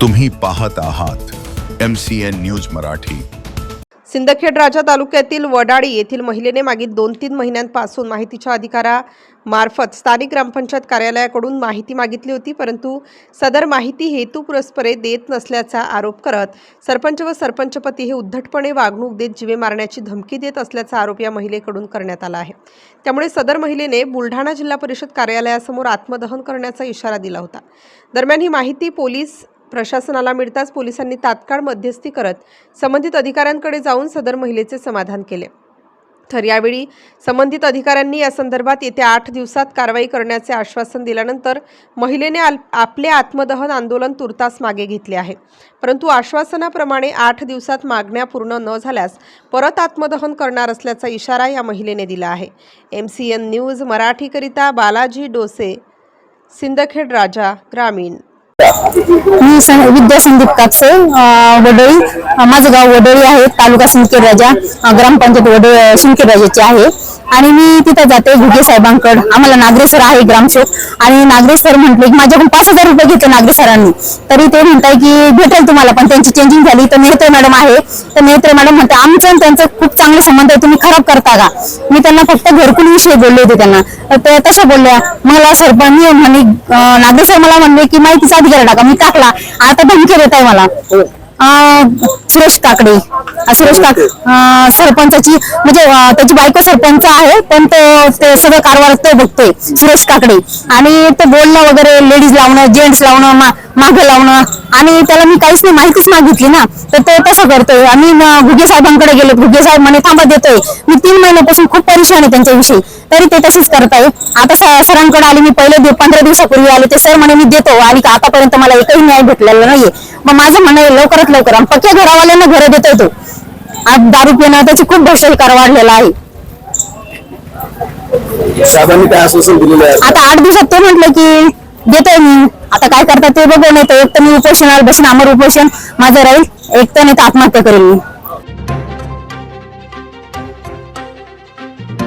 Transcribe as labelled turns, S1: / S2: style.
S1: तुम्ही पाहत आहात M C N news Marathi.
S2: Sindkhed Raja तालुक्यातील वडाळी येथील महिलेने मागील दोन तीन महिन्यांपासून माहितीच्या अधिकारामार्फत स्थानिक ग्रामपंचायत कार्यालयाकडून माहिती मागितली होती परंतु सदर माहिती हेतुपुरस्परे देत नसल्याचा आरोप करत सरपंच व सरपंचपती हे उद्धटपणे वागणूक देत जीवे मारण्याची धमकी देत असल्याचा आरोप या महिलेकडून करण्यात आला आहे. त्यामुळे सदर महिलेने बुलढाणा जिल्हा परिषद कार्यालयासमोर आत्मदहन करण्याचा इशारा दिला होता. दरम्यान ही माहिती पोलीस प्रशासनाला मिळताच पोलिसांनी तात्काळ मध्यस्थी करत संबंधित अधिकाऱ्यांकडे जाऊन सदर महिलेचे समाधान केले. तर यावेळी संबंधित अधिकाऱ्यांनी या संदर्भात येत्या आठ दिवसात कारवाई करण्याचे आश्वासन दिल्यानंतर महिलेने आल- आपले आत्मदहन आंदोलन तुर्तास मागे घेतले आहे. परंतु आश्वासनाप्रमाणे आठ दिवसात मागण्या पूर्ण न झाल्यास परत आत्मदहन करणार असल्याचा इशारा या महिलेने दिला आहे. एम सी एन न्यूज मराठीकरिता बालाजी डोसे सिंदखेड राजा ग्रामीण.
S3: मी विद्या संदीप कापसे वडळी वडोळी माझं गाव वडोळी आहे तालुका सिंदखेड राजा ग्रामपंचायत वडळी सिंदखेड राजाची आहे. आणि मी तिथं जाते घुगे साहेबांकडे. आम्हाला नागरे सर आहे ग्रामसेवक. आणि नागरे सर म्हटले की माझ्याकडून पाच हजार रुपये घेतले नागरे सरांनी तरी ते म्हणताय की भेटेल तुम्हाला पण त्यांची चेंजिंग झाली. तर मेहत्रे मॅडम आहे. तर मेहत्रे मॅडम म्हणते आमचं आणि त्यांचं खूप चांगले संबंध आहे. तुम्ही खराब करता का? मी त्यांना फक्त घरकुल विषयी बोलले होते त्यांना. तर तशा बोलल्या मला सरपंच म्हणे अं, नागरे सर मला म्हणले की माहितीचा अधिकार टाका. मी टाकला. आता धमकी देत आहे मला हो. सुरेश काकडे. सुरेश काक सरपंचाची म्हणजे त्याची बायको सरपंच आहे पण तो ते सगळं कारभार तो बघतोय सुरेश काकडे. आणि ते बोलणं वगैरे लेडीज लावणं जेंट्स लावणं मागं लावणं आणि त्याला मी काहीच नाही माहितीच मागितली ना. तर तो तसं करतोय. आम्ही घुगे साहेबांकडे गेलो घुगे साहेब म्हणे थांबा देतोय. मी तीन महिन्यापासून खूप परेशान आहे त्यांच्याविषयी. तरी ते तसेच करताय आता सरांकडे आले मी पहिले पंधरा दिवसापूर्वी आले ते सर म्हणे मी देतो. आणि आतापर्यंत मला एकही न्याय भेटलेला नाहीये. मग माझं म्हणणं आहे लवकरात लवकर आणि पक्क्या घरावाल्यांना घर देतोय तो. आज दारू पिणं त्याची खूप भ्रष्टाचार वाढलेला
S4: आहे.
S3: आता आठ दिवसात ते म्हटलं की देतोय मी. आता काय करतात ते बघू नाही तर एक तर मी उपोषणाला बसून अमर उपोषण. माझं राहील. एक तर नाही तर आत्महत्या करेल मी.